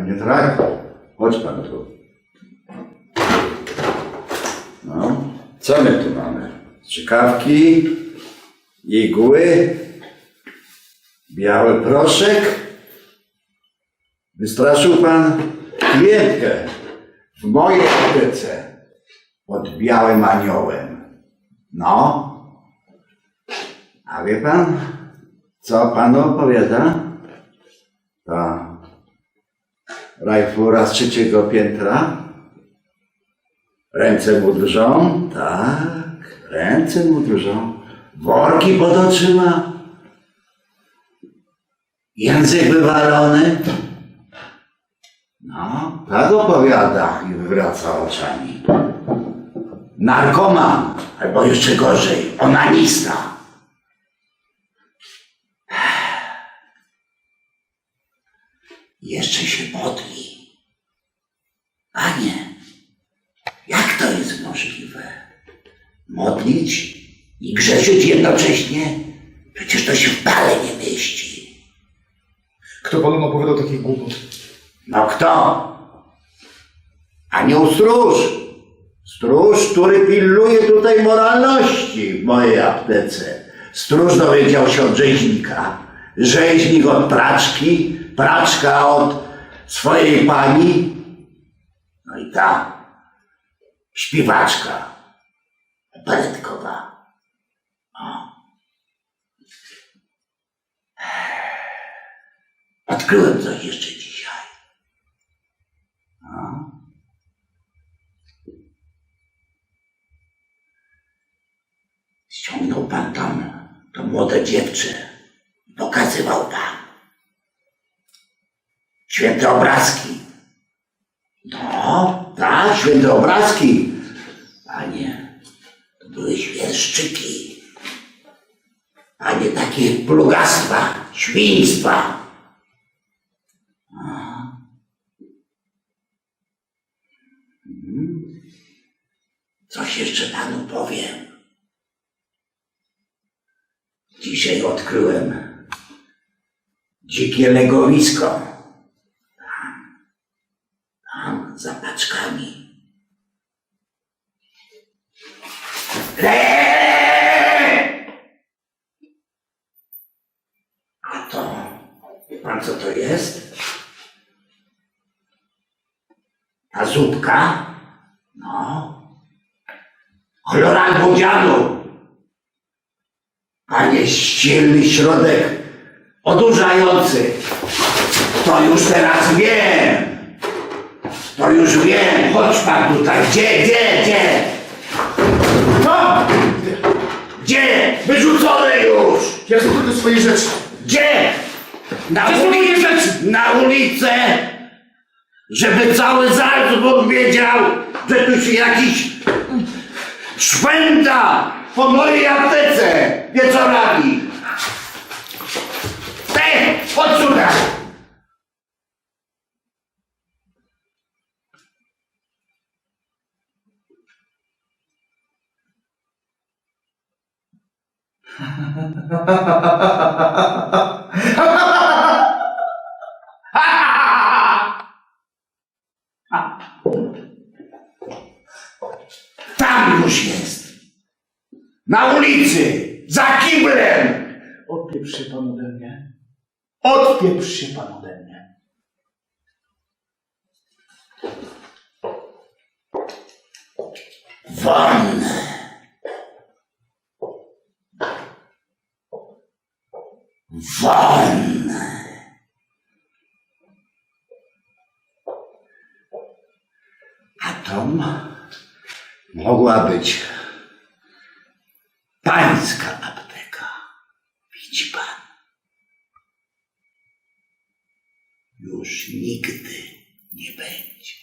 Panie traktor, chodź pan tu. No, co my tu mamy? Strzykawki, igły, biały proszek. Wystraszył pan klientkę w mojej aptece pod białym aniołem. No, a wie pan, co panu opowiada? Ta rajfura z trzeciego piętra? Ręce mu drżą? Tak, ręce mu drżą. Worki pod oczyma. Język wywalony. No, tak opowiada i wywraca oczami. Narkoman, albo jeszcze gorzej, onanista. Jeszcze się modli. Panie, jak to jest możliwe? Modlić i grzeszyć jednocześnie? Przecież to się w pale nie mieści. Kto panu opowiadał takich głupot? No kto? Anioł stróż. Stróż, który pilnuje tutaj moralności w mojej aptece. Stróż dowiedział się od rzeźnika. Rzeźnik od praczki, praczka od swojej pani. No i ta śpiewaczka baletkowa. O. Odkryłem coś jeszcze dzisiaj. No. Ściągnął pan tam to młode dziewczę. Pokazywał pan. Święte obrazki. No, tak, święte obrazki. Panie, to były świerszczyki. Panie, takie plugastwa, świństwa. Coś jeszcze panu powiem. Dzisiaj odkryłem dzikie legowisko. Tam, paczkami. Eee! A to, pan co to jest? Ta zupka? No. Chloralbudianu. Panie, ścielny środek odurzający. To już teraz wiem. To już wiem. Chodź pan tutaj. Gdzie, gdzie, gdzie? Tam! Gdzie? Wyrzucone już. Ja tylko swoje rzeczy. Gdzie? Na To są moje ulicę. rzeczy. Na ulicę. Żeby cały Salzburg wiedział, że tu się jakiś szwenda po mojej aptece wieczorami. Ty, chodź tutaj. Tam już jest. Na ulicy. Za kiblem. Odpieprz się pan ode mnie. Odpieprz się pan ode mnie. Won. Won. A to m- mogła być pańska apteka. Widzi pan? Już nigdy nie będzie.